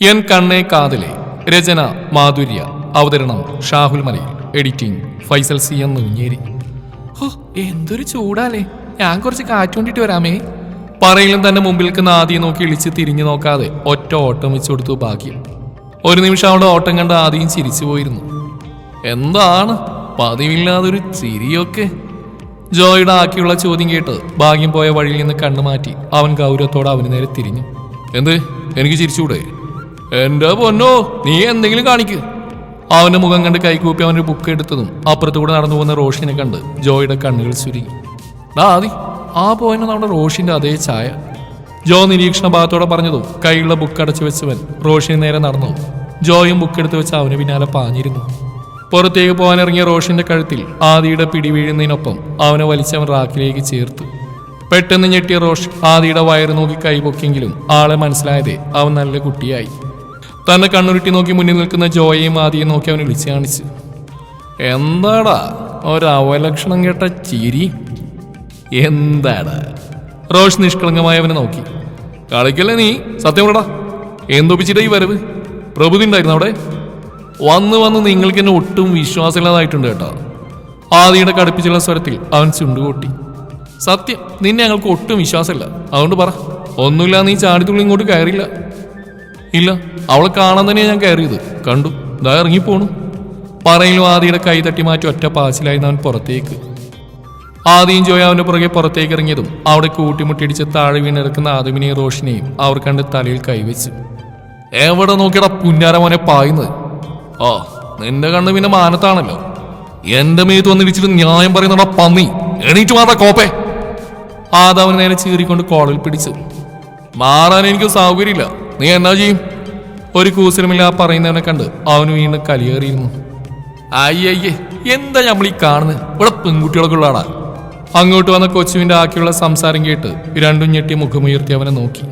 N കണ്ണേ കാതലെ രചന മാധുര്യ. അവതരണം ഷാഹുൽ മലയിൽ. എഡിറ്റിംഗ് ഫൈസൽ സി എന്ന് ഉഞ്ഞേരി ഹോ എന്തൊരു ചൂടാലേ ഞാൻ കുറച്ച് കാറ്റ് കൊണ്ടിട്ട് വരാമേ. പറയിലും തന്നെ മുമ്പിൽ നിൽക്കുന്ന ആദ്യം നോക്കി ഇളിച്ച് തിരിഞ്ഞു നോക്കാതെ ഒറ്റ ഓട്ടം വെച്ചു കൊടുത്തു ഭാഗ്യം. ഒരു നിമിഷം അവിടെ ഓട്ടം കണ്ട് ആദ്യം ചിരിച്ചു പോയിരുന്നു. എന്താണ്? പതിവില്ലാതൊരു ചിരിയൊക്കെ. ജോയുടെ ആക്കിയുള്ള ചോദ്യം കേട്ട് ഭാഗ്യം പോയ വഴിയിൽ നിന്ന് കണ്ണുമാറ്റി അവൻ ഗൗരവത്തോടെ അവന് നേരെ തിരിഞ്ഞു. എന്ത്? എനിക്ക് ചിരിച്ചൂടെ? എന്റെ പൊന്നോ? നീ എന്തെങ്കിലും കാണിക്ക്. അവന്റെ മുഖം കണ്ട് കൈകൂപ്പി ഒരു ബുക്ക് എടുത്തതും അപ്പുറത്തുകൂടെ നടന്നു പോകുന്ന റോഷിനെ കണ്ട് ജോയുടെ കണ്ണുകൾ ചുരുങ്ങി. ഡാ ആ പോയിന് നമ്മുടെ റോഷിന്റെ അതേ ചായ. ജോ നിരീക്ഷണ ഭാഗത്തോടെ പറഞ്ഞതും കൈയുള്ള ബുക്ക് അടച്ചു വെച്ചവൻ റോഷിന് നേരെ നടന്നു. ജോയും ബുക്ക് എടുത്തു വെച്ച് അവന് പിന്നാലെ പാഞ്ഞിരുന്നു. പുറത്തേക്ക് പോകാനിറങ്ങിയ റോഷിന്റെ കഴുത്തിൽ ആദിയുടെ പിടി വീഴുന്നതിനൊപ്പം അവനെ വലിച്ചവൻ റാക്കിലേക്ക് ചേർത്തു. പെട്ടെന്ന് ഞെട്ടിയ റോഷ് ആദിയുടെ വയറ് നോക്കി കൈപൊക്കിയെങ്കിലും ആളെ മനസ്സിലായതേ അവൻ നല്ല കുട്ടിയായി. തന്നെ കണ്ണുരുട്ടി നോക്കി മുന്നിൽ നിൽക്കുന്ന ജോയെയും ആദിയും നോക്കി അവൻ വിളിച്ചു കാണിച്ചു. എന്താടാ? ഒരവലക്ഷണം കേട്ട ചിരി. എന്താടാ? റോഷ് നിഷ്കളങ്കമായി അവനെ നോക്കി. കളിക്കല്ലേ നീ? സത്യം പറടാ. എന്തൊപ്പിച്ചിട്ടാ ഈ വരവ്? പ്രഭുതി ഉണ്ടായിരുന്നു അവിടെ? വന്ന് വന്ന് നിങ്ങൾക്ക് എന്നെ ഒട്ടും വിശ്വാസമില്ലാതായിട്ടുണ്ട് കേട്ടോ. ആദിയുടെ കടുപ്പിച്ചുള്ള സ്വരത്തിൽ അവൻ ചുണ്ടുകൊട്ടി. സത്യം നിന്നെ ഞങ്ങൾക്ക് ഒട്ടും വിശ്വാസമില്ല. അതുകൊണ്ട് പറ. ഒന്നുമില്ല നീ ചാടിത്തുള്ളി ഇങ്ങോട്ട് കയറില്ല. ഇല്ല അവളെ കാണാൻ തന്നെയാണ് ഞാൻ കയറിയത്. കണ്ടു. ഇതാ ഇറങ്ങിപ്പോണു. പറയിൽ ആദിയുടെ കൈ തട്ടി മാറ്റി ഒറ്റ പാസിലായി അവൻ പുറത്തേക്ക്. ആദിയും ജോയ അവന്റെ പുറകെ പുറത്തേക്ക് ഇറങ്ങിയതും അവിടെ കൂട്ടിമുട്ടിടിച്ച് താഴെ വീണിറക്കുന്ന ആദമിനെയും റോഷിനെയും അവർ കണ്ട് തലയിൽ കൈവച്ചു. എവിടെ നോക്കിയടാ പുന്നാര മോനെ പായുന്നത്? ആ നിന്റെ കണ്ണ് പിന്നെ മാനത്താണല്ലോ. എന്റെ മേത്ത് വന്നിടിച്ചിട്ട് ന്യായം പറയുന്നടാ പന്നി. എണീറ്റ് മാറാ കോപ്പേ. ആദാവിന് നേരെ ചീറിക്കൊണ്ട് കോളിൽ പിടിച്ചു. മാറാൻ എനിക്ക് സൗകര്യമില്ല. നീ എന്നാ ചെയ്യും ഒരു കൂസലുമില്ല ആ പറയുന്നവനെ കണ്ട് അവന് വീണ്ടും കലിയേറിയിരുന്നു. അയ്യയ്യേ എന്താ നമ്മൾ ഈ കാണുന്നത് ഇവിടെ പെൺകുട്ടികളൊക്കെ ഉള്ളതാടാ അങ്ങോട്ട് വന്ന കൊച്ചുവിന്റെ ആക്കിയുള്ള സംസാരം കേട്ട് രണ്ടും ഞെട്ടി മുഖമുയർത്തി അവനെ നോക്കി.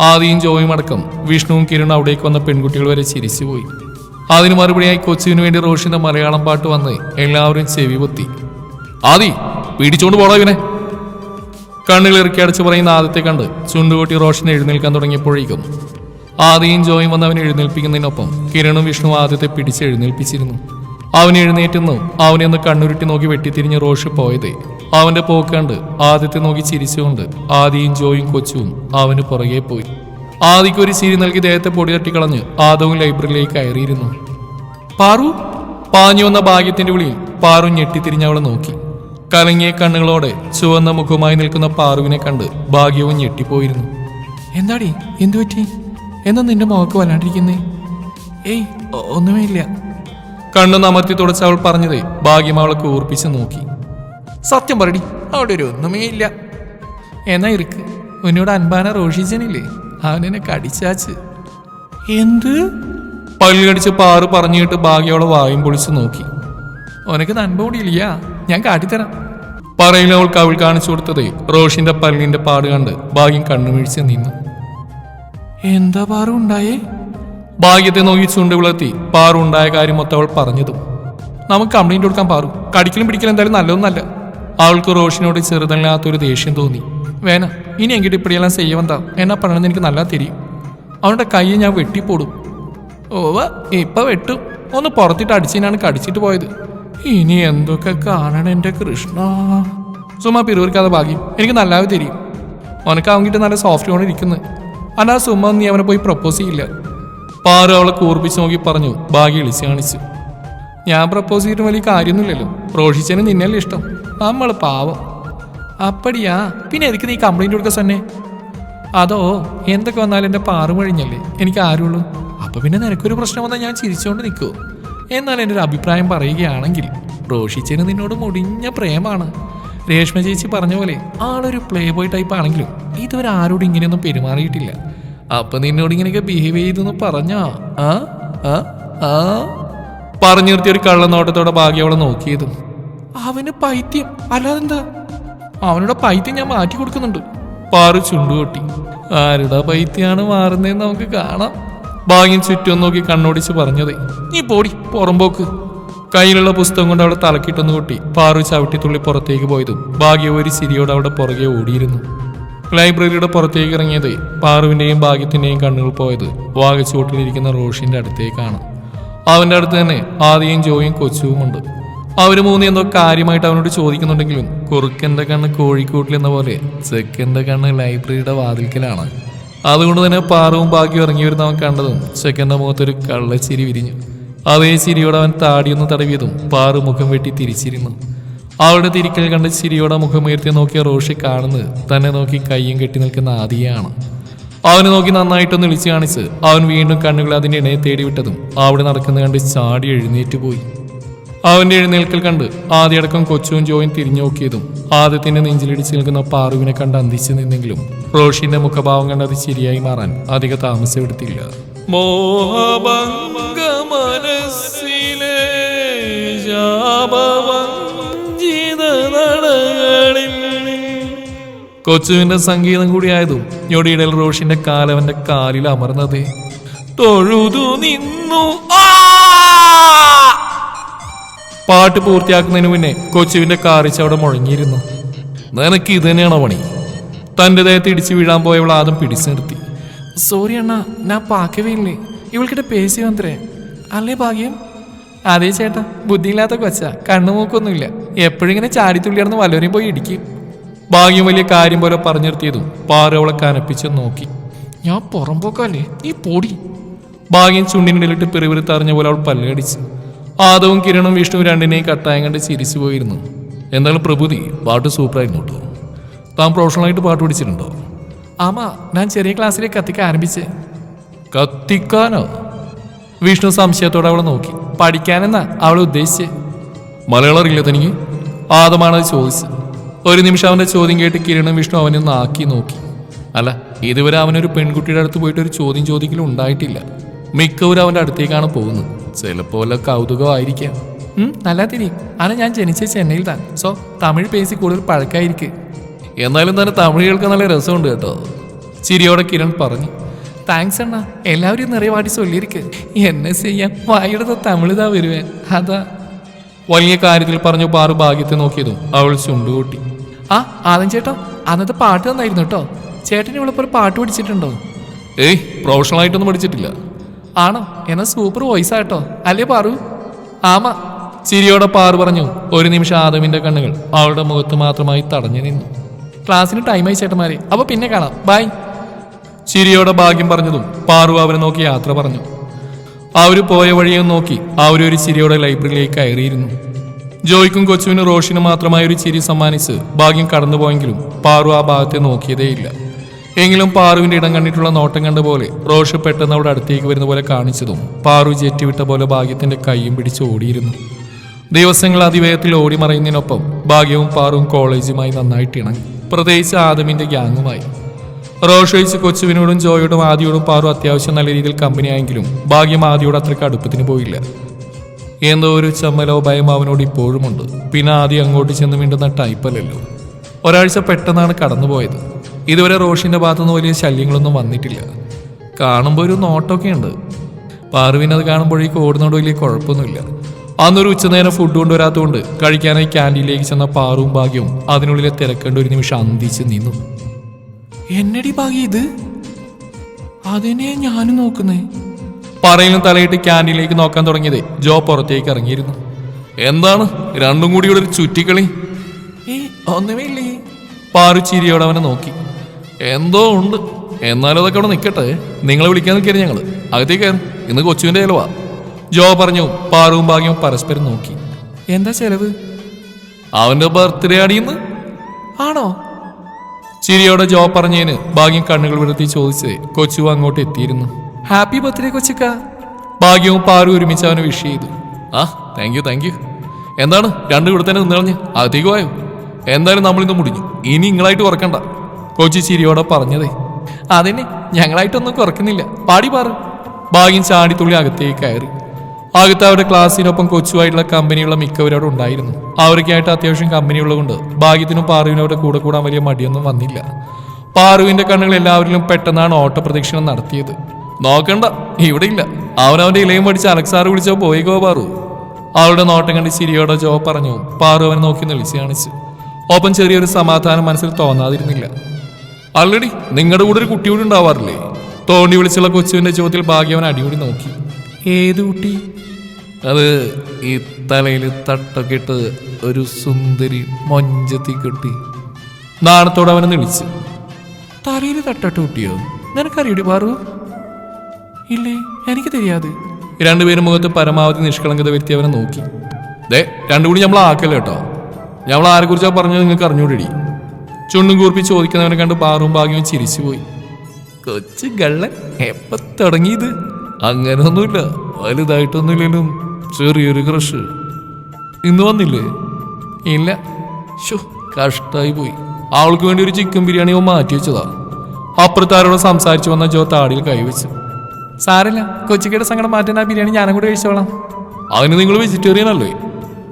ആദിയും ജോയും അടക്കം വിഷ്ണുവും കിരണും അവിടേക്ക് വന്ന പെൺകുട്ടികൾ വരെ ചിരിച്ചുപോയി. അതിന് മറുപടിയായി കൊച്ചുവിന് വേണ്ടി റോഷിന്റെ മലയാളം പാട്ട് വന്ന് എല്ലാവരും ചെവി പൊത്തി. ആദി പിടിച്ചോണ്ട് പോടാ ഇവനെ. കണ്ണുകൾ ഇറക്കി അടച്ചു പറയുന്ന ആദ്യത്തെ കണ്ട് ചുണ്ടുകൂട്ടി റോഷൻ എഴുന്നേൽക്കാൻ തുടങ്ങിയപ്പോഴേക്കും ആദിയും ജോയും വന്ന് അവനെ എഴുന്നേൽപ്പിക്കുന്നതിനൊപ്പം കിരണും വിഷ്ണു ആദ്യത്തെ പിടിച്ച് എഴുന്നേൽപ്പിച്ചിരുന്നു. അവൻ എഴുന്നേറ്റുന്നു അവനെ ഒന്ന് കണ്ണുരുട്ടി നോക്കി വെട്ടിത്തിരിഞ്ഞ് റോഷ് പോയത്. അവന്റെ പോക്ക് കണ്ട് ആദ്യത്തെ നോക്കി ചിരിച്ചുകൊണ്ട് ആദിയും ജോയും കൊച്ചുവും അവന് പുറകെ പോയി. ആദിക്ക് ഒരു ചിരി നൽകി ദേഹത്തെ പൊടി തട്ടിക്കളഞ്ഞ് ആദവും ലൈബ്രറിയിലേക്ക് കയറിയിരുന്നു. പാറു? പാഞ്ഞു വന്ന ഭാഗ്യത്തിന്റെ വിളിയിൽ പാറു ഞെട്ടിത്തിരിഞ്ഞ് അവളെ നോക്കി. കലങ്ങിയ കണ്ണുകളോടെ ചുവന്ന മുഖമായി നിൽക്കുന്ന പാറുവിനെ കണ്ട് ഭാഗ്യവും ഞെട്ടിപ്പോയിരുന്നു. എന്താടി? എന്തു പറ്റി? എന്നാ നിന്റെ മുഖക്ക് വല്ലാണ്ടിരിക്കുന്നേ? ഏയ് ഒന്നുമേ ഇല്ല കണ്ണു നമത്തി തുടച്ച് അവൾ പറഞ്ഞതേ ഭാഗ്യം അവളെ കൂർപ്പിച്ച് നോക്കി. സത്യം പറടി അവിടെ ഒരു ഒന്നുമേ ഇല്ല എന്നാ ഇരിക്ക്. ഉന്നോട് അൻപാന റോഷിച്ചനില്ലേ? അവനെന്നെ കടിച്ചാച്ച്. എന്ത്? പല്ലുകടിച്ച് പാറു പറഞ്ഞിട്ട് ഭാഗ്യവളെ വായും പൊളിച്ച് നോക്കി. ഉനക്ക് നൻപോടിയില്ല ഞാൻ കാട്ടിത്തരാം. അവൾക്ക് അവൾ കാണിച്ചു കൊടുത്തത്. റോഷിന്റെ പല്ലിന്റെ പാട് കണ്ട് ഭാഗ്യം കണ്ണുമീഴ്ച നിന്നു. എന്താ പാറു ഉണ്ടായേ? ഭാഗ്യത്തെ നോക്കി ചുണ്ട് വിളർത്തി പാറു ഉണ്ടായ കാര്യം മൊത്തം അവൾ പറഞ്ഞതും. നമുക്ക് കംപ്ലൈന്റ് കൊടുക്കാൻ പാറു. കടിക്കലും പിടിക്കലും എന്തായാലും നല്ലതൊന്നല്ല അവൾക്ക് റോഷിനോട് ചെറുതല്ലാത്തൊരു ദേഷ്യം തോന്നി. വേന ഇനി എങ്കിട്ട് ഇപ്പടിയെല്ലാം ചെയ്യുമെന്താ എന്നാ പറയണമെന്ന് എനിക്ക് നല്ല തിരിയും. അവളുടെ കൈ ഞാൻ വെട്ടിപ്പോടും. ഓവ ഇപ്പൊ വെട്ടും. ഒന്ന് പുറത്തിട്ട് അടിച്ചതിനാണ് കടിച്ചിട്ട് പോയത്. ഇനി എന്തൊക്കെ കാണണം എന്റെ കൃഷ്ണ? സുമ പിറുവിരിക്കാതെ ഭാഗ്യം. എനിക്ക് നല്ലാതെ തിരിയും. അവനക്ക് അവങ്കിട്ട് നല്ല സോഫ്റ്റ് ഓൺ ഇരിക്കുന്നു. അല്ല സുമ നീ അവനെ പോയി പ്രപ്പോസ് ചെയ്യില്ല. പാറു അവളെ കൂർപ്പിച്ച് നോക്കി പറഞ്ഞു ഭാഗ്യം ഇളിച്ച് കാണിച്ചു. ഞാൻ പ്രപ്പോസ് ചെയ്തിട്ട് വലിയ കാര്യമൊന്നുമില്ലല്ലോ. റോഷിച്ചന് നിന്നല്ലേ ഇഷ്ടം. നമ്മൾ പാവം. അപ്പടിയാ. പിന്നെ എനിക്ക് നീ കംപ്ലൈന്റ് കൊടുക്ക തന്നെ അതോ എന്തൊക്കെ വന്നാലും എന്റെ പാറു കഴിഞ്ഞല്ലേ എനിക്ക് ആരുള്ളൂ. അപ്പൊ പിന്നെ നിനക്കൊരു പ്രശ്നം വന്നാൽ ഞാൻ ചിരിച്ചുകൊണ്ട് നിൽക്കൂ എന്നാൽ എന്റെ ഒരു അഭിപ്രായം പറയുകയാണെങ്കിൽ റോഷിച്ചന് നിന്നോട് മുടിഞ്ഞ പ്രേമാണ്. രേഷ്മ ചേച്ചി പറഞ്ഞ പോലെ ആളൊരു പ്ലേ ബോയ് ടൈപ്പ് ആണെങ്കിലും ഇതുവരെ ആരോടും ഇങ്ങനെയൊന്നും പെരുമാറിയിട്ടില്ല. അപ്പൊ നിന്നോട് ഇങ്ങനെയൊക്കെ ബിഹേവ് ചെയ്തെന്ന് പറഞ്ഞാ? ആ? ആ? പറഞ്ഞു നിർത്തിയ ഒരു കള്ളനോട്ടത്തോടെ ഭാഗ്യം അവളെ നോക്കിയതും. അവന് പൈത്യം. അല്ലാതെന്താ? അവനോട് പൈത്യം ഞാൻ മാറ്റി കൊടുക്കുന്നുണ്ട്. പാറു ചുണ്ടുകൊട്ടി ആരുടെ പൈത്യാണ് മാറുന്നതെന്ന് നമുക്ക് കാണാം. ഭാഗ്യം ചുറ്റും നോക്കി കണ്ണോടിച്ച് പറഞ്ഞതേ നീ പോടി പുറമ്പോക്ക് കയ്യിലുള്ള പുസ്തകം കൊണ്ട് അവിടെ തലക്കിട്ടൊന്ന് കൊട്ടി പാറു ചവിട്ടിത്തുള്ളി പുറത്തേക്ക് പോയതും ഭാഗ്യ ഒരു ചിരിയോട് അവിടെ പുറകെ ഓടിയിരുന്നു. ലൈബ്രറിയുടെ പുറത്തേക്ക് ഇറങ്ങിയത് പാറുവിന്റെയും ഭാഗ്യത്തിന്റെയും കണ്ണുകൾ പോയത് വാഗച്ചോട്ടിലിരിക്കുന്ന റോഷിന്റെ അടുത്തേക്കാണ്. അവന്റെ അടുത്ത് തന്നെ ആദിയും ജോയും കൊച്ചുവുമുണ്ട് അവർ മൂന്ന് എന്തോ കാര്യമായിട്ട് അവനോട് ചോദിക്കുന്നുണ്ടെങ്കിലും കുറുക്കന്റെ കണ്ണ് കോഴിക്കോട്ടിൽ എന്ന പോലെ ചെക്കന്റെ കണ്ണ് ലൈബ്രറിയുടെ വാതിൽക്കലാണ്. അതുകൊണ്ട് തന്നെ പാറവും ബാക്കിയും ഇറങ്ങി വരുന്ന അവൻ കണ്ടതും ചെക്കന്റെ മുഖത്തൊരു കള്ളച്ചിരി വിരിഞ്ഞു. അതേ ചിരിയോടെ അവൻ താടിയൊന്ന് തടവിയതും പാറു മുഖം വെട്ടി തിരിച്ചിരുന്നു. അവളുടെ തിരിക്കൽ കണ്ട് ചിരിയോടെ മുഖമുയർത്തി നോക്കിയ റോഷി കാണുന്നത് തന്നെ നോക്കി കയ്യും കെട്ടി നിൽക്കുന്ന ആദിയാണ്. അവനെ നോക്കി നന്നായിട്ടൊന്ന് വിളിച്ചു കാണിച്ച് അവൻ വീണ്ടും കണ്ണുകൾ അതിന്റെ ഇണയെ തേടി വിട്ടതും അവിടെ നടക്കുന്ന കണ്ട് ചാടി എഴുന്നേറ്റ് പോയി. അവന്റെ എഴുന്നേൽക്കൽ കണ്ട് ആദ്യടക്കം കൊച്ചുവും ജോയും തിരിഞ്ഞു നോക്കിയതും ആദ്യത്തിന്റെ നെഞ്ചിലിടിച്ച് നിൽക്കുന്ന പാറുവിനെ കണ്ട് അന്തിച്ചു നിന്നെങ്കിലും റോഷിന്റെ മുഖഭാവം കണ്ട് അത് ശരിയായി മാറാൻ അധിക താമസമെടുത്തില്ല കൊച്ചുവിന്റെ സംഗീതം കൂടിയായതും ഞൊടിയിടൽ റോഷിന്റെ കാലവന്റെ കാലിൽ അമർന്നത് തൊഴുതു നിന്നു ആ! പാട്ട് പൂർത്തിയാക്കുന്നതിന് മുന്നേ കൊച്ചുവിന്റെ കാറിച്ച് അവിടെ മുഴങ്ങിയിരുന്നു. നിനക്ക് ഇത് തന്നെയാണോ പണി? തന്റെ ദേഹത്ത് ഇടിച്ചു വീഴാൻ പോയവൾ ആദ്യം പിടിച്ചു നിർത്തി. സോറി അണ്ണ ഞാൻ പാക്കവേ ഇല്ലേ ഇവൾക്കിട്ട് പേശി വന്നേ അല്ലേ ഭാഗ്യം? അതേ ചേട്ടാ ബുദ്ധിയില്ലാത്ത കൊച്ച മൂക്കൊന്നുമില്ല എപ്പോഴും ഇങ്ങനെ ചാടിത്തുള്ളിയാണെന്ന് വല്ലവരെയും പോയി ഇടിക്കും. ഭാഗ്യം വലിയ കാര്യം പോലെ പറഞ്ഞു നിർത്തിയതും പാറ അവളെ കനപ്പിച്ച് നോക്കി. ഞാൻ പുറമ്പോക്കല്ലേ നീ പൊടി. ഭാഗ്യം ചുണ്ടിനിടയിലിട്ട് പിറിവിറുത്തറിഞ്ഞ പോലെ അവൾ പല്ലടിച്ചു ആദവും കിരണും വിഷ്ണു രണ്ടിനെയും കട്ടായം കണ്ട് ചിരിച്ചു പോയിരുന്നു. എന്നാലും പ്രഭുതി പാട്ട് സൂപ്പറായിരുന്നു കേട്ടോ. താൻ പ്രൊഫഷണലായിട്ട് പാട്ട് പഠിച്ചിട്ടുണ്ടോ? ആമാ ഞാൻ ചെറിയ ക്ലാസ്സിലേക്ക് കത്തിക്കാൻ ആരംഭിച്ചേ. കത്തിക്കാനോ? വിഷ്ണു സംശയത്തോടെ അവളെ നോക്കി. പഠിക്കാനെന്നാ അവൾ ഉദ്ദേശിച്ചേ. മലയാളം അറിയില്ല തനിക്ക്? ആദമാണത് ചോദിച്ചത്. ഒരു നിമിഷം അവന്റെ ചോദ്യം കേട്ട് കിരണും വിഷ്ണു അവനെ ഒന്ന് ആക്കി നോക്കി. അല്ല ഇതുവരെ അവനൊരു പെൺകുട്ടിയുടെ അടുത്ത് പോയിട്ട് ഒരു ചോദ്യം ചോദിക്കലും ഉണ്ടായിട്ടില്ല. മിക്കവരും അവന്റെ അടുത്തേക്കാണ് പോകുന്നത്. ചിലപ്പോ കൗതുകമായിരിക്കാം. തിരി ആണ് ഞാൻ ജനിച്ച ചെന്നൈയിൽ താൻ. സോ തമിഴ് പേസി കൂടുതൽ പഴക്കായിരിക്കും. എന്നാലും തന്നെ തമിഴ് കേൾക്കാൻ നല്ല രസമുണ്ട് കേട്ടോ. ചിരിയോടെ കിരൺ പറഞ്ഞു. താങ്ക്സ് അണ്ണ. എല്ലാവരും നിറയെ ചൊല്ലിയിരിക്ക് എന്നെ ചെയ്യാൻ വായുടെ തമിഴ്താ വരുവേ അതാ. വലിയ കാര്യത്തിൽ പറഞ്ഞു പാറു ഭാഗ്യത്തെ നോക്കിയതും അവൾ ചുണ്ടുകൂട്ടി. ആ ആദം ചേട്ടോ അന്നത്തെ പാട്ട് തന്നായിരുന്നു കേട്ടോ. ചേട്ടൻ ഇവിടെ പാട്ട് പഠിച്ചിട്ടുണ്ടോ? ഏയ് പ്രൊഫഷണൽ ആയിട്ടൊന്നും പഠിച്ചിട്ടില്ല. ആണോ? എന്നാ സൂപ്പർ വോയിസ് ആട്ടോ. അല്ലേ പാറു? ആമാ. ചിരിയോടെ പാറു പറഞ്ഞു ഒരു നിമിഷം ആദമിന്റെ കണ്ണുകൾ അവളുടെ മുഖത്ത് മാത്രമായി തടഞ്ഞു നിന്നു. ക്ലാസ്സിന് ടൈമായി ചേട്ടന്മാരെ. അപ്പൊ പിന്നെ കാണാം. ബൈ ചിരിയോടെ ഭാഗ്യം പറഞ്ഞതും പാറു അവരെ നോക്കി യാത്ര പറഞ്ഞു. അവർ പോയ വഴിയെ നോക്കി അവരൊരു ചിരിയോടെ ലൈബ്രറിയിലേക്ക് കയറിയിരുന്നു. ജോയ്ക്കും കൊച്ചുവിനും റോഷിനും മാത്രമായ ഒരു ചിരി സമ്മാനിച്ച് ഭാഗ്യം കടന്നുപോയെങ്കിലും പാറു ആ ഭാഗത്തെ നോക്കിയതേയില്ല. എങ്കിലും പാറുവിന്റെ ഇടം കണ്ടിട്ടുള്ള നോട്ടം കണ്ട പോലെ റോഷ് പെട്ടെന്ന് അവിടെ അടുത്തേക്ക് വരുന്ന പോലെ കാണിച്ചതും പാറു വിട്ട പോലെ ഭാഗ്യത്തിന്റെ കൈയും പിടിച്ച് ഓടിയിരുന്നു. ദിവസങ്ങൾ അതിവേഗത്തിൽ ഓടി മറയുന്നതിനൊപ്പം ഭാഗ്യവും പാറും കോളേജുമായി നന്നായിട്ട് ഇണങ്ങി. പ്രത്യേകിച്ച് ആദമിന്റെ ഗ്യാങ്ങുമായി. റോഷ് ഒഴിച്ച് കൊച്ചുവിനോടും ജോയോടും ആദിയോടും പാറു അത്യാവശ്യം നല്ല രീതിയിൽ കമ്പനിയായെങ്കിലും ഭാഗ്യം ആദിയോട് അത്രയ്ക്ക് അടുപ്പത്തിന് പോയില്ല. എന്തോ ഒരു ചമ്മലോ ഭയം അവനോട് ഇപ്പോഴുമുണ്ട്. പിന്നെ ആദ്യം അങ്ങോട്ട് ചെന്ന് മിണ്ടുന്ന ടൈപ്പല്ലല്ലോ ഒരാഴ്ച പെട്ടെന്നാണ് കടന്നുപോയത്. ഇതുവരെ റോഷിന്റെ ഭാഗത്തുനിന്ന് വലിയ ശല്യങ്ങളൊന്നും വന്നിട്ടില്ല. കാണുമ്പോൾ ഒരു നോട്ടമൊക്കെ ഉണ്ട് പാറുവിനത് കാണുമ്പോഴേക്ക് ഓടുന്നോട് വലിയ കുഴപ്പമൊന്നുമില്ല. അന്നൊരു ഉച്ചനേരം ഫുഡ് കൊണ്ടുവരാത്തതുകൊണ്ട് കഴിക്കാനായി ക്യാന്റീനിലേക്ക് ചെന്ന പാറും ഭാഗ്യവും അതിനുള്ളിലെ തിരക്കേണ്ട ഒരു നിമിഷം അന്തിച്ച് നിന്നു. എന്നടി ഭാഗ്യ ഇത്? അതിനെ ഞാനും നോക്കുന്നേ? പറയിലും തലയിട്ട് ക്യാന്റീനിലേക്ക് നോക്കാൻ തുടങ്ങിയത് ജോ പുറത്തേക്ക് ഇറങ്ങിയിരുന്നു. എന്താണ്? രണ്ടും കൂടി ഇവിടെ ഒരു ചുറ്റിക്കളി? ഏ ഒന്നുമേ ഇല്ലേ പാറു ചിരിയോടെ അവനെ നോക്കി. എന്തോ ഉണ്ട്. എന്നാലും അതൊക്കെ അവിടെ നിൽക്കട്ടെ നിങ്ങളെ വിളിക്കാൻ നിൽക്കരുത് ഞങ്ങൾ അകത്തേക്ക് ഇന്ന് കൊച്ചുവിന്റെ ചെലവാ ജോ പറഞ്ഞു. പാറുവും ഭാഗ്യവും പരസ്പരം നോക്കി. എന്താ ചെലവ്? അവന്റെ ബർത്ത്ഡേ അടിയുന്ന് ആണോ? ചിരിയോടെ ജോ പറഞ്ഞതിന് ഭാഗ്യം കണ്ണുകൾ വിടർത്തി ചോദിച്ച്. കൊച്ചു അങ്ങോട്ട് എത്തിയിരുന്നു. ഹാപ്പി ബർത്ത്ഡേ കൊച്ചുക്ക. ഭാഗ്യവും പാറു ഒരുമിച്ച് അവന് വിഷ് ചെയ്തു. ആ താങ്ക് യു താങ്ക് യു എന്താണ്? രണ്ടു ഇവിടെ തന്നെ നിന്നളഞ്ഞ് അധികമായോ എന്തായാലും നമ്മളിന്ന് മുടിഞ്ഞു. ഇനി നിങ്ങളായിട്ട് കുറക്കണ്ട കൊച്ചി ചിരിയോടെ പറഞ്ഞതേ. അതിനെ ഞങ്ങളായിട്ടൊന്നും കുറക്കുന്നില്ല പാടി പാറ്. ഭാഗ്യം ചാടിത്തുള്ളി അകത്തേക്ക് കയറി. അകത്ത് അവരുടെ ക്ലാസ്സിനൊപ്പം കൊച്ചുമായിട്ടുള്ള കമ്പനിയുള്ള മിക്കവരും അവിടെ ഉണ്ടായിരുന്നു. അവർക്കായിട്ട് അത്യാവശ്യം കമ്പനി ഉള്ളതുകൊണ്ട് ഭാഗ്യത്തിനും പാറുവിനും അവരുടെ കൂടെ കൂടാൻ വലിയ മടിയൊന്നും വന്നില്ല. പാറുവിന്റെ കണ്ണുകൾ എല്ലാവരിലും പെട്ടെന്നാണ് ഓട്ടപ്രദക്ഷിണം നടത്തിയത്. നോക്കണ്ട ഇവിടെ ഇല്ല. അവനവന്റെ ഇലയും പഠിച്ച് അലക്സാറ് വിളിച്ചോ പോയിക്കോ പാറു. അവളുടെ നോട്ടം കണ്ട് ചിരിയോടെ ജോ പറഞ്ഞു. പാറു അവനെ നോക്കി നിളിച്ച് കാണിച്ചു. ഒപ്പം ചെറിയൊരു സമാധാനം മനസ്സിൽ തോന്നാതിരുന്നില്ല. ആൾറെഡി നിങ്ങളുടെ കൂടെ ഒരു കുട്ടി കൂടി ഉണ്ടാവാറില്ലേ തോണ്ടി വിളിച്ചുള്ള കൊച്ചുവിന്റെ ചോദ്യത്തിൽ ഭാഗ്യവൻ അടികൂടി നോക്കി ഏത് കുട്ടി അത് ഈ തലയിൽ തട്ടൊക്കെ ഇട്ട് ഒരു സുന്ദരി മൊഞ്ചത്തി കുട്ടി നാണത്തോടെ അവനെ വിളിച്ചു തലയിൽ തട്ടട്ട് കുട്ടിയോ നിനക്കറിയടി പാറു ഇല്ലേ എനിക്ക് தெரியாது രണ്ടുപേരും മുഖത്ത് പരമാവധി നിഷ്കളങ്കത വ്യക്തി അവനെ നോക്കി ദേ രണ്ടു കൂടി നമ്മൾ ആക്കല്ലേ കേട്ടോ നമ്മൾ ആരെ കുറിച്ചാ പറഞ്ഞത് നിങ്ങൾക്ക് അറിഞ്ഞൂടി ചുണ്ടും കൂർപ്പി ചോദിക്കുന്നവനെ കണ്ട് പാറും ഭാഗ്യവും ചിരിച്ചുപോയി. കൊച്ചു ഗള്ളൻ എപ്പ തുടങ്ങിയത്? അങ്ങനെയൊന്നുമില്ല വലുതായിട്ടൊന്നുമില്ലെങ്കിലും ചെറിയൊരു ക്രഷ്. ഇന്ന് വന്നില്ലേ? ഇല്ല. ഷോ കഷ്ടായി പോയി. അവൾക്ക് വേണ്ടി ഒരു ചിക്കൻ ബിരിയാണി അവൻ മാറ്റി വെച്ചതാ. അപ്പുറത്താരോട് സംസാരിച്ചു വന്ന ജോ താടിയിൽ കൈവച്ചു സാരല്ല കൊച്ചിക്കയുടെ സങ്കടം മാറ്റാൻ ആ ബിരിയാണി ഞാനും കൂടെ കഴിച്ചോളാം. അതിന് നിങ്ങൾ വെജിറ്റേറിയൻ അല്ലേ?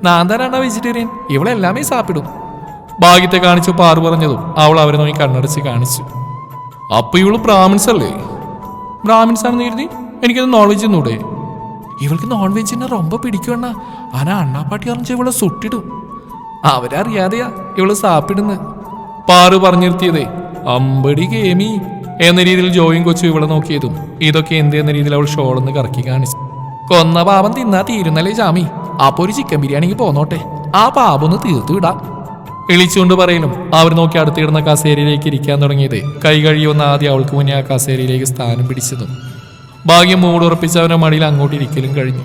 നാന്താരാണ് വെജിറ്റേറിയൻ. ഇവിടെ എല്ലാമേ സാപ്പിടും. ഭാഗ്യത്തെ കാണിച്ചു പാറു പറഞ്ഞതും അവൾ അവരെ നോക്കി കണ്ണടച്ച് കാണിച്ചു. അപ്പൊ ഇവൾ ബ്രാഹ്മിൻസ് അല്ലേ? ബ്രാഹ്മിൻസ് ആണെന്ന് കരുതി. എനിക്കത് നോൺ വെജ് ഒന്നൂടെ ഇവൾക്ക് നോൺ വെജിനെ റൊമ്പ പിടിക്കുവണ്ണ ആന അണ്ണാപ്പാട്ടി അറിഞ്ഞ ഇവളെ സുട്ടിടും? അവരറിയാതെയാ ഇവൾ സാപ്പിടുന്ന്. പാറു നിർത്തിയതേ അമ്പടി ഗേമി എന്ന രീതിയിൽ ജോയും കൊച്ചു ഇവളെ നോക്കിയതും ഇതൊക്കെ എന്ത് എന്ന രീതിയിൽ അവൾ ഷോളെന്ന് കറക്കി കാണിച്ചു. കൊന്ന പാപം തിന്നാ തീരുന്നല്ലേ ജാമി. അപ്പൊ ഒരു ചിക്കൻ ബിരിയാണിക്ക് പോന്നോട്ടെ. ആ പാപൊന്ന് തീർത്തു വിടാം. വിളിച്ചുകൊണ്ട് പറയലും അവർ നോക്കി അടുത്തിടുന്ന കസേരയിലേക്ക് ഇരിക്കാൻ തുടങ്ങിയത്. കൈ കഴിയുമെന്ന് ആദ്യം അവൾക്ക് മുന്നേ ആ കസേരയിലേക്ക് സ്ഥാനം പിടിച്ചതും. ഭാഗ്യം മൂടുറപ്പിച്ച് അവരുടെ മടിയിൽ അങ്ങോട്ട് ഇരിക്കലും കഴിഞ്ഞു.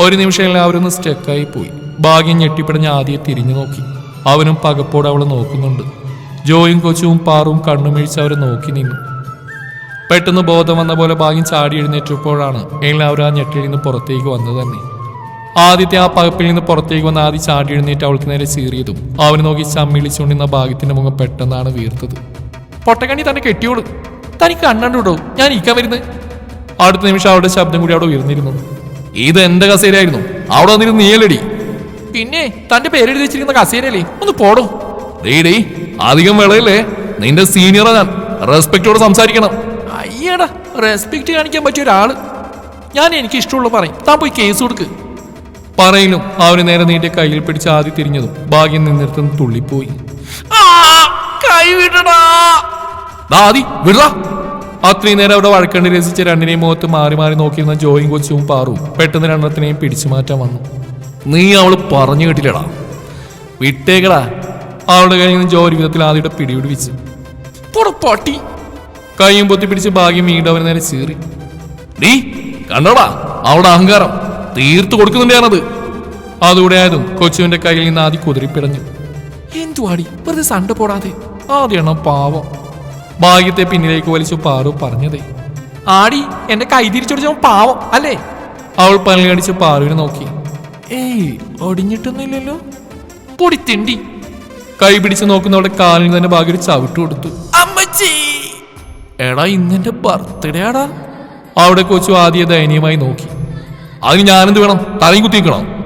ഒരു നിമിഷം എല്ലാവരും സ്റ്റക്കായി പോയി. ഭാഗ്യം ഞെട്ടിപ്പിടഞ്ഞ് ആദ്യം തിരിഞ്ഞു നോക്കി. അവനും പകപ്പോടെ അവളെ നോക്കുന്നുണ്ട്. ജോയും കൊച്ചുവും പാറും കണ്ണുമിഴിച്ച് അവരെ നോക്കി നിന്നു. പെട്ടെന്ന് ബോധം വന്ന പോലെ ഭാഗ്യം ചാടി എഴുന്നേറ്റപ്പോഴാണ് എല്ലാവരും ആ ഞെട്ടിൽ നിന്ന് പുറത്തേക്ക് വന്നത് തന്നെ. ആദ്യത്തെ ആ പകപ്പിൽ നിന്ന് പുറത്തേക്ക് വന്ന ആദ്യം ചാടി എഴുന്നേറ്റ് അവൾക്ക് നേരെ ചീറിയതും അവന് നോക്കി ചമ്മിളിച്ചുകൊണ്ടിരുന്ന ഭാഗ്യത്തിന്റെ മുഖം പെട്ടെന്നാണ് വീർത്തത്. പൊട്ടക്കണി തന്നെ കെട്ടിയോളൂ. തനിക്ക് കണ്ണണ്ടുണ്ടോ ഞാൻ ഇരിക്കാൻ വരുന്നത് അടുത്ത നിമിഷം അവളുടെ ശബ്ദം കൂടി അവിടെ ഉയർന്നിരുന്നു. ഇത് എന്റെ കസേരയായിരുന്നു. അവിടെ വന്നിരുന്ന് നീയലടി പിന്നെ തന്റെ പേരെഴുതി വെച്ചിരിക്കുന്ന കസേരയല്ലേ? ഒന്ന് പോടോ. റീഡി അധികം വിളയല്ലേ? നിന്റെ സീനിയറാ ഞാൻ. റെസ്പെക്റ്റോട് സംസാരിക്കണം. അയ്യടാ റെസ്പെക്ട് കാണിക്കാൻ പറ്റിയ ഒരാൾ. ഞാൻ എനിക്ക് ഇഷ്ടമുള്ള പറയും. താൻ പോയി കേസ് കൊടുക്ക്. പറയിലും അവന് നേരെ നീട്ടിയ കയ്യിൽ പിടിച്ച് ആദ്യം തിരിഞ്ഞതും ഭാഗ്യം നിന്നിടത്തുനിന്ന് തുള്ളിപ്പോയി. വിടറാ. അത്രയും നേരം അവിടെ വഴക്കണ്ടി രസിച്ച രണ്ടിനെയും മുഖത്ത് മാറി മാറി നോക്കിയിരുന്ന ജോയും കൊച്ചും പാറും പെട്ടെന്ന് രണ്ടെണ്ണത്തിനെയും പിടിച്ചു മാറ്റാൻ വന്നു. നീ അവൾ പറഞ്ഞു കേട്ടില്ലടാ. വിട്ടേക്കടാ. അവളുടെ കയ്യിൽ നിന്ന് ജോ ഒരു വിധത്തിൽ ആദ്യയുടെ പിടിപിടിപ്പിച്ച്. പുറപ്പാട്ടി കൈയും പൊത്തി പിടിച്ച് ഭാഗ്യം വീണ്ടും അവന് നേരെ ചീറി. നീ കണ്ടോടാ അവളുടെ അഹങ്കാരം. തീർത്തു കൊടുക്കുന്നുണ്ട് അതുകൂടെ ആയതും കൊച്ചുവിന്റെ കയ്യിൽ നിന്ന് ആദ്യം കുതിരിപ്പിടഞ്ഞു എന്തുവാടി? വെറുതെ സണ്ട പോടാതെ. ആദ്യണം പാവം. ഭാഗ്യത്തെ പിന്നിലേക്ക് വലിച്ചു പാറു പറഞ്ഞതേ. ആടി എന്റെ കൈ തിരിച്ചൊടിച്ചവൻ പാവം അല്ലേ? അവൾ പല്ലുകടിച്ച് പാറുവിനെ നോക്കി. ഏയ് ഒടിഞ്ഞിട്ടൊന്നുമില്ലല്ലോ. പൊടിത്തിണ്ടി കൈ പിടിച്ച് നോക്കുന്നവളുടെ കാലിൽ തന്നെ ഭാഗ്യ ചവിട്ട് കൊടുത്തു. അമ്മച്ചി! എടാ ഇന്നെന്റെ ബർത്ത്ഡേ ആടാ. അവിടെ കൊച്ചു ആദ്യ ദയനീയമായി നോക്കി. അതിന് ഞാനെന്ത് വേണം? തലയും കുത്തിക്കണം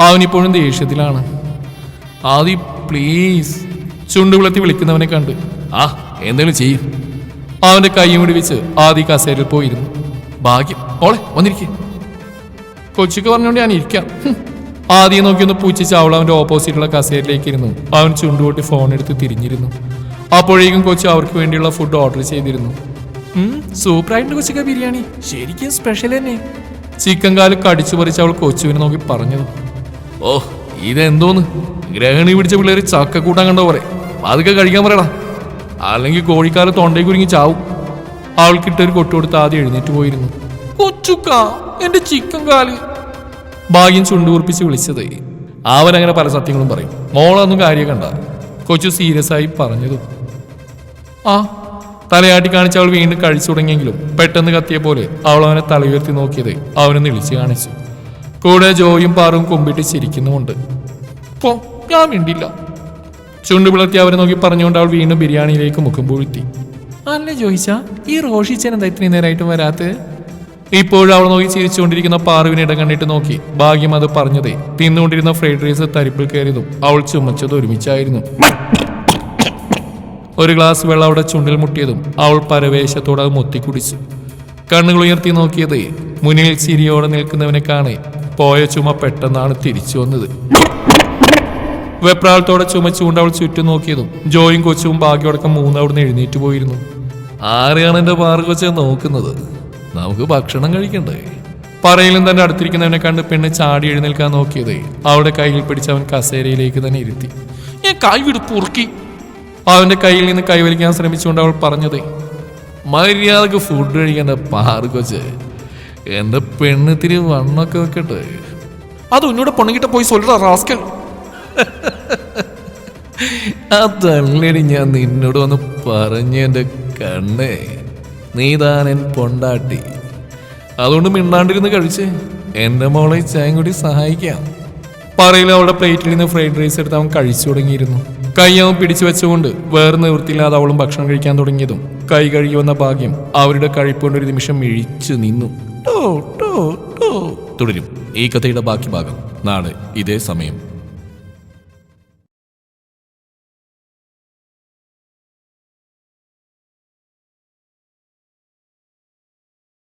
അവനിപ്പോഴും ദേഷ്യത്തിലാണ്. ആദി പ്ലീസ് ചുണ്ടുവിളത്തി വിളിക്കുന്നവനെ കണ്ട്. ആ എന്തെങ്കിലും ചെയ്യും. അവന്റെ കൈയും പിടിവിച്ച് ആദി കസേരയിൽ പോയിരുന്നു. ഭാഗ്യം. ഓളെ വന്നിരിക്കേ. കൊച്ചിക്ക് പറഞ്ഞുകൊണ്ട് ഞാൻ ഇരിക്കാം. ആദ്യം നോക്കി ഒന്ന് പൂച്ചിച്ച് അവൾ അവന്റെ ഓപ്പോസിറ്റുള്ള കസേരയിലേക്ക് ഇരുന്നു അവൻ ചുണ്ടുകൊട്ടി ഫോൺ എടുത്ത് തിരിഞ്ഞിരുന്നു. അപ്പോഴേക്കും കൊച്ചു അവർക്ക് വേണ്ടിയുള്ള ഫുഡ് ഓർഡർ ചെയ്തിരുന്നു. സൂപ്പറായിട്ടുണ്ട് കൊച്ചിക്ക ബിരിയാണി. ശരിക്കും സ്പെഷ്യൽ തന്നെ. ചിക്കൻ കാൽ കടിച്ചു പറിച്ച് അവൾ കൊച്ചുവിനെ നോക്കി പറഞ്ഞത്. ഓ ഇതെന്തോന്ന്? ഗ്രഹണി പിടിച്ച പിള്ളേർ ചക്ക കൂട്ടാൻ കണ്ടോ പോലെ അതൊക്കെ കഴിക്കാൻ പറയടാ. അല്ലെങ്കിൽ കോഴിക്കാൽ തൊണ്ടയിൽ കുരുങ്ങി ചാവും. അവൾക്കിട്ടൊരു കൊട്ടുകൊടുത്ത് ആദ്യം എഴുന്നേറ്റ് പോയിരുന്നു. കൊച്ചുക്ക എന്റെ ചിക്കൻ കാൽ. ഭാഗ്യം ചുണ്ടുകുറിപ്പിച്ച് വിളിച്ചത്. അവനങ്ങനെ പല സത്യങ്ങളും പറയും. മോളൊന്നും കാര്യം കണ്ട. കൊച്ചു സീരിയസ് ആയി പറഞ്ഞതും ആ തലയാട്ടി കാണിച്ച് അവൾ വീണ്ടും കഴിച്ചു തുടങ്ങിയെങ്കിലും പെട്ടെന്ന് കത്തിയ പോലെ അവൾ അവനെ തലയുയർത്തി നോക്കിയത് അവനെ നിളിച്ച് കാണിച്ചു. കൂടെ ജോയും പാറും കുമ്പിട്ട് ചിരിക്കുന്നുമുണ്ട്. പോ ഞാൻ മിണ്ടില്ല. ചുണ്ടു പിളർത്തി അവരെ നോക്കി പറഞ്ഞുകൊണ്ട് അവൾ വീണ്ടും ബിരിയാണിയിലേക്ക് മുഖം പൂഴ്ത്തി. അല്ല ജോയിച്ച ഈ റോഷിച്ചൻ എന്താ ഇത്രയും നേരമായിട്ടും വരാത്തത് ഇപ്പോഴും അവൾ നോക്കി ചിരിച്ചുകൊണ്ടിരിക്കുന്ന പാറുവിനെ ഇടം കണ്ടിട്ട് നോക്കി ഭാഗ്യം അത് പറഞ്ഞതേ. തിന്നുകൊണ്ടിരുന്ന ഫ്രൈഡ് റൈസ് തരിപ്പിൽ കയറിയതും അവൾ ചുമച്ചത് ഒരുമിച്ചായിരുന്നു. ഒരു ഗ്ലാസ് വെള്ളം അവിടെ ചുണ്ടിൽ മുട്ടിയതും അവൾ പരവേശത്തോടെ അത് മുത്തിക്കുടിച്ചു. കണ്ണുകൾ ഉയർത്തി നോക്കിയത് മുന്നിൽ ചിരിയോടെ നിൽക്കുന്നവനെ കാണെ പോയ ചുമ പെട്ടെന്നാണ് തിരിച്ചു വന്നത്. വെപ്രാളത്തോടെ ചുമച്ചുകൊണ്ട് അവൾ ചുറ്റും നോക്കിയതും ജോയും കൊച്ചും ഭാഗ്യമടക്കം മൂന്ന് അവിടുന്ന് എഴുന്നേറ്റ് പോയിരുന്നു. ആരെയാണ് എന്റെ പാർക്കൊച്ച നോക്കുന്നത്? നമുക്ക് ഭക്ഷണം കഴിക്കണ്ടേ? പറയിലും തന്നെ അടുത്തിരിക്കുന്നവനെ കണ്ട് പെണ്ണ് ചാടി എഴുന്നേൽക്കാൻ നോക്കിയത് അവളുടെ കയ്യിൽ പിടിച്ച് അവൻ കസേരയിലേക്ക് തന്നെ ഇരുത്തി. ഞാൻ കൈ വിട് പൊറുക്കി. അവന്റെ കയ്യിൽ നിന്ന് കൈവലിക്കാൻ ശ്രമിച്ചുകൊണ്ട് അവൾ പറഞ്ഞത് മര്യാദയ്ക്ക് ഫുഡ് കഴിക്കേണ്ട പാർഗോച്ച് എന്റെ പെണ്ണിത്തിരി വണ്ണൊക്കെ വെക്കട്ടെ. അത് ഉന്നോട് പൊണ്ണുകിട്ട പോയി സൊല്ലടാ റാസ്കൽ. അതല്ലടി ഞാൻ നിന്നോട് വന്ന് പറഞ്ഞു എന്റെ കണ്ണേ. നീ താനൻ പൊണ്ടാട്ടി. അതുകൊണ്ട് മിണ്ടാണ്ടിരുന്ന് കഴിച്ച് എന്റെ മോളെ ചായം കൂടി സഹായിക്കാം. പറയില്ല അവളുടെ പ്ലേറ്റിൽ നിന്ന് ഫ്രൈഡ് റൈസ് എടുത്ത് അവൻ കഴിച്ചു തുടങ്ങിയിരുന്നു. കൈ അവൻ പിടിച്ചു വെച്ചുകൊണ്ട് വേറെ നിവൃത്തിയില്ലാതെ അവളും ഭക്ഷണം കഴിക്കാൻ തുടങ്ങിയതും കൈ കഴുകി വന്ന ഭാഗ്യം അവരുടെ കഴിപ്പുകൊണ്ട് ഒരു നിമിഷം ഇഴിച്ചു നിന്നു. ടോ ടോ ടോ. തുടരും. ഈ കഥയുടെ ബാക്കി ഭാഗം നാളെ ഇതേ സമയം.